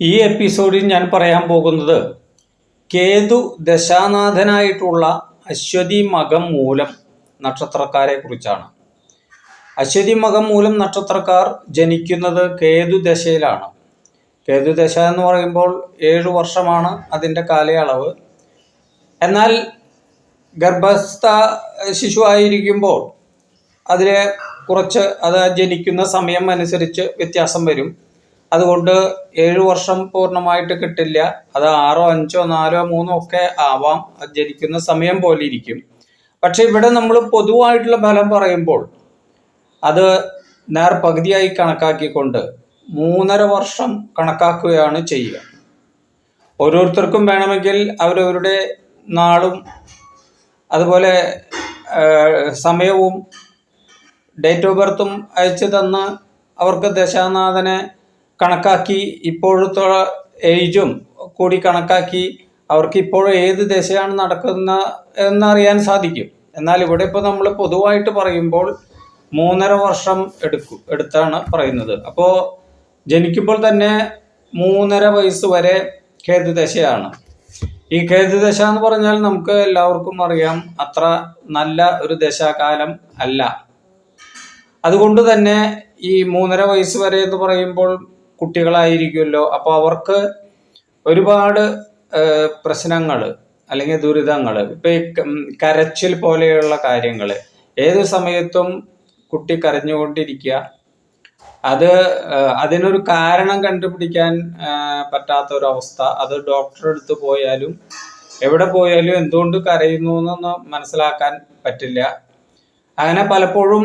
ഈ എപ്പിസോഡിൽ ഞാൻ പറയാൻ പോകുന്നത് കേതു ദശാനാഥനായിട്ടുള്ള അശ്വതി മകം മൂലം നക്ഷത്രക്കാരെ കുറിച്ചാണ്. അശ്വതി മകം മൂലം നക്ഷത്രക്കാർ ജനിക്കുന്നത് കേതു ദശയിലാണ്. കേതു ദശ എന്ന് പറയുമ്പോൾ ഏഴു വർഷമാണ് അതിന്റെ കാലയളവ്. എന്നാൽ ഗർഭസ്ഥ ശിശുവായിരിക്കുമ്പോൾ അതിലെ കുറച്ച് അത് ജനിക്കുന്ന സമയം അനുസരിച്ച് വ്യത്യാസം വരും. അതുകൊണ്ട് ഏഴു വർഷം പൂർണമായിട്ട് കിട്ടില്ല. അത് ആറോ അഞ്ചോ നാലോ മൂന്നോ ഒക്കെ ആവാം. ജനിക്കുന്ന സമയം പോലെ ഇരിക്കും. പക്ഷെ ഇവിടെ നമ്മൾ പൊതുവായിട്ടുള്ള ഫലം പറയുമ്പോൾ അത് നേർ പകുതിയായി കണക്കാക്കിക്കൊണ്ട് മൂന്നര വർഷം കണക്കാക്കുകയാണ് ചെയ്യുക. ഓരോരുത്തർക്കും വേണമെങ്കിൽ അവരവരുടെ നാളും അതുപോലെ സമയവും ഡേറ്റ് ഓഫ് ബർത്തും അയച്ചു തന്ന് അവർക്ക് ദശാനാഥനെ കണക്കാക്കി ഇപ്പോഴത്തെ ഏജും കൂടി കണക്കാക്കി അവർക്ക് ഇപ്പോൾ ഏത് ദശയാണ് നടക്കുന്ന എന്നറിയാൻ സാധിക്കും. എന്നാൽ ഇവിടെ ഇപ്പോൾ നമ്മൾ പൊതുവായിട്ട് പറയുമ്പോൾ മൂന്നര വർഷം എടുക്കും എടുത്താണ് പറയുന്നത്. അപ്പോൾ ജനിക്കുമ്പോൾ തന്നെ മൂന്നര വയസ്സ് വരെ കേതുദശയാണ് ഈ കേതുദശ എന്ന് പറഞ്ഞാൽ നമുക്ക് എല്ലാവർക്കും അറിയാം അത്ര നല്ല ഒരു ദശാകാലം അല്ല. അതുകൊണ്ട് തന്നെ ഈ മൂന്നര വയസ്സ് വരെ എന്ന് പറയുമ്പോൾ കുട്ടികളായിരിക്കുമല്ലോ. അപ്പോൾ അവർക്ക് ഒരുപാട് പ്രശ്നങ്ങൾ അല്ലെങ്കിൽ ദുരിതങ്ങൾ ഇപ്പം കരച്ചിൽ പോലെയുള്ള കാര്യങ്ങൾ ഏത് സമയത്തും കുട്ടി കരഞ്ഞുകൊണ്ടിരിക്കുക. അത് അതിനൊരു കാരണം കണ്ടുപിടിക്കാൻ പറ്റാത്ത ഒരു അവസ്ഥ അത് ഡോക്ടറെ അടുത്ത് പോയാലും എവിടെ പോയാലും എന്തുകൊണ്ട് കരയുന്നു എന്നൊന്നും മനസ്സിലാക്കാൻ പറ്റില്ല. അങ്ങനെ പലപ്പോഴും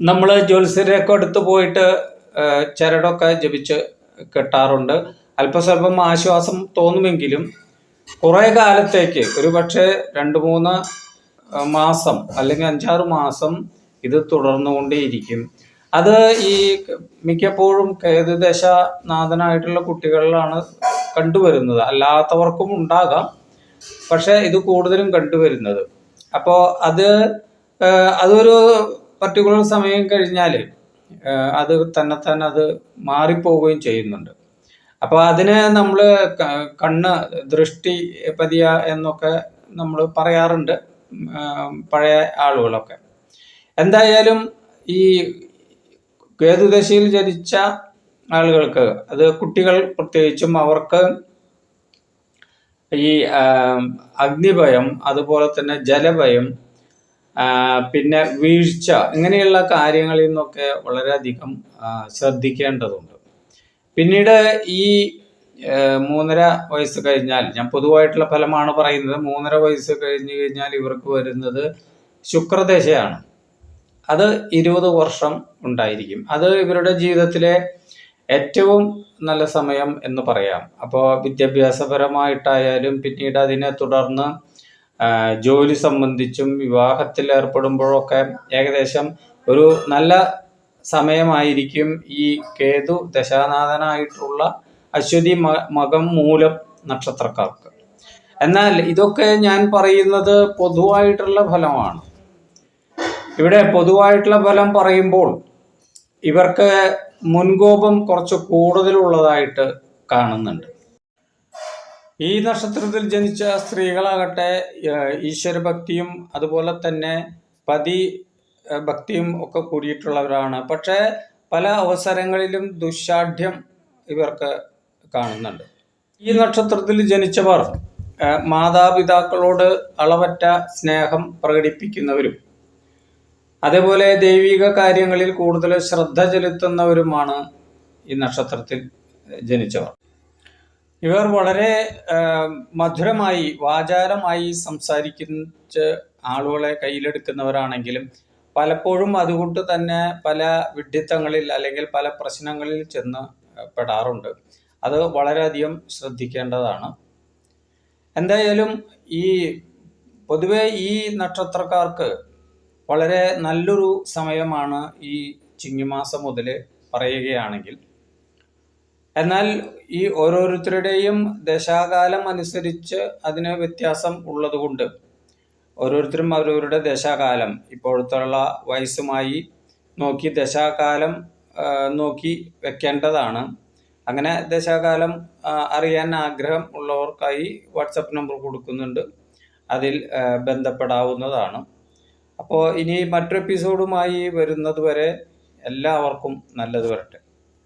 നമ്മൾ ജ്യോത്സ്യരൊക്കെ അടുത്ത് പോയിട്ട് ചരടൊക്കെ ജപിച്ച് കെട്ടാറുണ്ട്. അല്പസ്വല്പം ആശ്വാസം തോന്നുമെങ്കിലും കുറേ കാലത്തേക്ക് ഒരു പക്ഷേ രണ്ട് മൂന്ന് മാസം അല്ലെങ്കിൽ അഞ്ചാറ് മാസം ഇത് തുടർന്നുകൊണ്ടേയിരിക്കും. അത് ഈ മിക്കപ്പോഴും കേതുദശ നാഥനായിട്ടുള്ള കുട്ടികളിലാണ് കണ്ടുവരുന്നത്. അല്ലാത്തവർക്കും ഉണ്ടാകാം പക്ഷെ ഇത് കൂടുതലും കണ്ടുവരുന്നത്. അപ്പോൾ അത് അതൊരു പർട്ടിക്കുലർ സമയം കഴിഞ്ഞാൽ അത് തന്നെ തന്നെ അത് മാറിപ്പോവുകയും ചെയ്യുന്നുണ്ട്. അപ്പോൾ അതിനെ നമ്മൾ കണ്ണ് ദൃഷ്ടി പതിയ എന്നൊക്കെ നമ്മൾ പറയാറുണ്ട് പഴയ ആളുകളൊക്കെ. എന്തായാലും ഈ കേതുദശയിൽ ജനിച്ച ആളുകൾക്ക് അത് കുട്ടികൾ പ്രത്യേകിച്ചും അവർക്ക് ഈ അഗ്നിഭയം അതുപോലെ തന്നെ ജലഭയം പിന്നെ വീഴ്ച ഇങ്ങനെയുള്ള കാര്യങ്ങളിൽ നിന്നൊക്കെ വളരെയധികം ശ്രദ്ധിക്കേണ്ടതുണ്ട്. പിന്നീട് ഈ മൂന്നര വയസ്സ് കഴിഞ്ഞാൽ ഞാൻ പൊതുവായിട്ടുള്ള ഫലമാണ് പറയുന്നത് മൂന്നര വയസ്സ് കഴിഞ്ഞു കഴിഞ്ഞാൽ ഇവർക്ക് വരുന്നത് ശുക്രദശയാണ്. അത് ഇരുപത് വർഷം ഉണ്ടായിരിക്കും. അത് ഇവരുടെ ജീവിതത്തിലെ ഏറ്റവും നല്ല സമയം എന്ന് പറയാം. അപ്പോൾ വിദ്യാഭ്യാസപരമായിട്ടായാലും പിന്നീട് അതിനെ തുടർന്ന് ജോലി സംബന്ധിച്ചും വിവാഹത്തിൽ ഏർപ്പെടുമ്പോഴൊക്കെ ഏകദേശം ഒരു നല്ല സമയമായിരിക്കും ഈ കേതു ദശാനാഥനായിട്ടുള്ള അശ്വതി മകം മൂലം നക്ഷത്രക്കാർക്ക്. എന്നാൽ ഇതൊക്കെ ഞാൻ പറയുന്നത് പൊതുവായിട്ടുള്ള ഫലമാണ്. ഇവിടെ പൊതുവായിട്ടുള്ള ഫലം പറയുമ്പോൾ ഇവർക്ക് മുൻകോപം കുറച്ച് കൂടുതലുള്ളതായിട്ട് കാണുന്നുണ്ട്. ഈ നക്ഷത്രത്തിൽ ജനിച്ച സ്ത്രീകളാകട്ടെ ഈശ്വര ഈശ്വരഭക്തിയും അതുപോലെ തന്നെ പതി ഭക്തിയും ഒക്കെ കൂടിയിട്ടുള്ളവരാണ്. പക്ഷേ പല അവസരങ്ങളിലും ദുശാഠ്യം ഇവർക്ക് കാണുന്നുണ്ട്. ഈ നക്ഷത്രത്തിൽ ജനിച്ചവർ മാതാപിതാക്കളോട് അളവറ്റ സ്നേഹം പ്രകടിപ്പിക്കുന്നവരും അതേപോലെ ദൈവിക കാര്യങ്ങളിൽ കൂടുതൽ ശ്രദ്ധ ചെലുത്തുന്നവരുമാണ് ഈ നക്ഷത്രത്തിൽ ജനിച്ചവർ. ഇവർ വളരെ മധുരമായി വാചാരമായി സംസാരിക്കുന്ന ആളുകളെ കയ്യിലെടുക്കുന്നവരാണെങ്കിലും പലപ്പോഴും അതുകൊണ്ട് തന്നെ പല വിഡ്ഢിത്തങ്ങളിൽ അല്ലെങ്കിൽ പല പ്രശ്നങ്ങളിൽ ചെന്ന് പെടാറുണ്ട്. അത് വളരെയധികം ശ്രദ്ധിക്കേണ്ടതാണ്. എന്തായാലും ഈ പൊതുവെ ഈ നക്ഷത്രക്കാർക്ക് വളരെ നല്ലൊരു സമയമാണ് ഈ ചിങ്ങമാസം മുതൽ പറയുകയാണെങ്കിൽ. എന്നാൽ ഈ ഓരോരുത്തരുടെയും ദശാകാലം അനുസരിച്ച് അതിന് വ്യത്യാസം ഉള്ളതുകൊണ്ട്. ഓരോരുത്തരും അവരവരുടെ ദശാകാലം ഇപ്പോഴത്തുള്ള വയസ്സുമായി നോക്കി ദശാകാലം നോക്കി വെക്കേണ്ടതാണ്. അങ്ങനെ ദശാകാലം അറിയാൻ ആഗ്രഹം ഉള്ളവർക്കായി വാട്സപ്പ് നമ്പർ കൊടുക്കുന്നുണ്ട്. അതിൽ ബന്ധപ്പെടാവുന്നതാണ്. അപ്പോൾ ഇനി മറ്റൊരു എപ്പിസോഡുമായി വരുന്നതുവരെ എല്ലാവർക്കും നല്ലത് വരട്ടെ.